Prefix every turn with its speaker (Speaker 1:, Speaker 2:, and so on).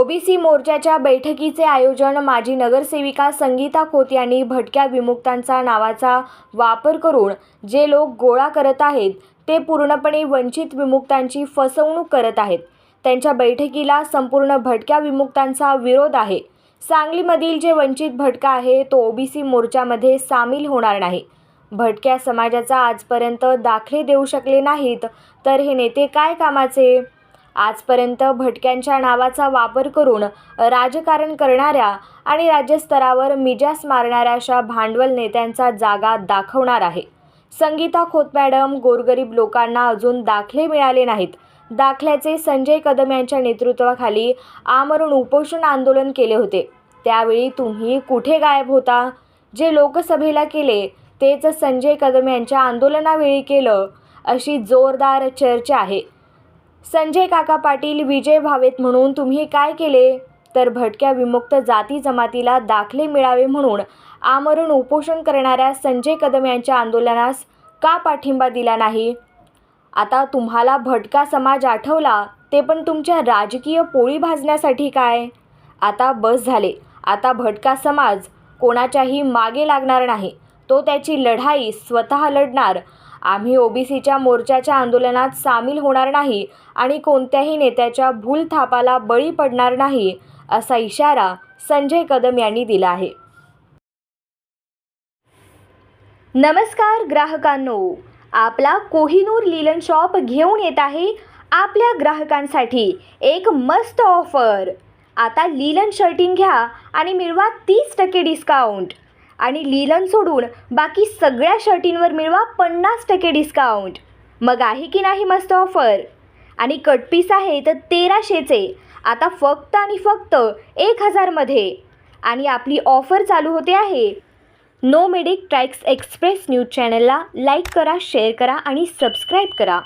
Speaker 1: OBC मोर्चाच्या बैठकीचे आयोजन माजी नगरसेविका संगीता खोत यांनी भटक्या विमुक्तांचा नावाचा वापर करून जे लोक गोळा करत आहेत ते पूर्णपणे वंचित विमुक्तांची फसवणूक करत आहेत. त्यांच्या बैठकीला संपूर्ण भटक्या विमुक्तांचा विरोध आहे. सांगलीमधील जे वंचित भटका आहे तो ओबीसी मोर्चामध्ये सामील होणार नाही. भटक्या समाजाचा आजपर्यंत दाखले देऊ शकले नाहीत तर हे नेते काय कामाचे? आजपर्यंत भटक्यांच्या नावाचा वापर करून राजकारण करणाऱ्या आणि राज्यस्तरावर मिजास मारणाऱ्या अशा भांडवल नेत्यांचा जागा दाखवणार आहे. संगीता खोत मॅडम गोरगरीब लोकांना अजून दाखले मिळाले नाहीत. दाखल्याचे संजय कदम यांच्या नेतृत्वाखाली आमरण उपोषण आंदोलन केले होते. त्यावेळी तुम्ही कुठे गायब होता? जे लोकसभेला केले तेच संजय कदम यांच्या आंदोलनावेळी केलं अशी जोरदार चर्चा आहे. संजय काका पाटील विजय व्हावेत म्हणून तुम्ही काय केले? तर भटक्या विमुक्त जाती जमातीला दाखले मिळावे म्हणून आमरण उपोषण करणाऱ्या संजय कदम यांच्या आंदोलनास का पाठिंबा दिला नाही? आता तुम्हाला भटका समाज आठवला ते पण तुमच्या राजकीय पोळी भाजण्यासाठी काय? आता बस झाले. आता भटका समाज कोणाच्याही मागे लागणार नाही. तो त्याची लढाई स्वतः लढणार. आम्ही ओबीसीच्या मोर्चाच्या आंदोलनात सामील होणार नाही आणि कोणत्याही नेत्याच्या भूलथापाला बळी पडणार नाही असा इशारा संजय कदम यांनी दिला आहे. नमस्कार ग्राहकांनो आपला कोहिनूर लिलन शॉप घेऊन येत आहे आपल्या ग्राहकांसाठी एक मस्त ऑफर. आता लिलन शर्टिंग घ्या आणि मिळवा तीस टक्के डिस्काउंट. आणि लिलन सोडून बाकी सगळ्या शर्टींवर मिळवा पन्नास टक्के डिस्काउंट मग आहे की नाही मस्त ऑफर आणि कटपीस आहे तर तेराशेचे. आता फक्त आणि फक्त एक हजारमध्ये. आणि आपली ऑफर चालू होते आहे. नो मेडिक ट्रॅक्स एक्सप्रेस न्यूज चॅनलला लाईक करा शेअर करा आणि सबस्क्राईब करा.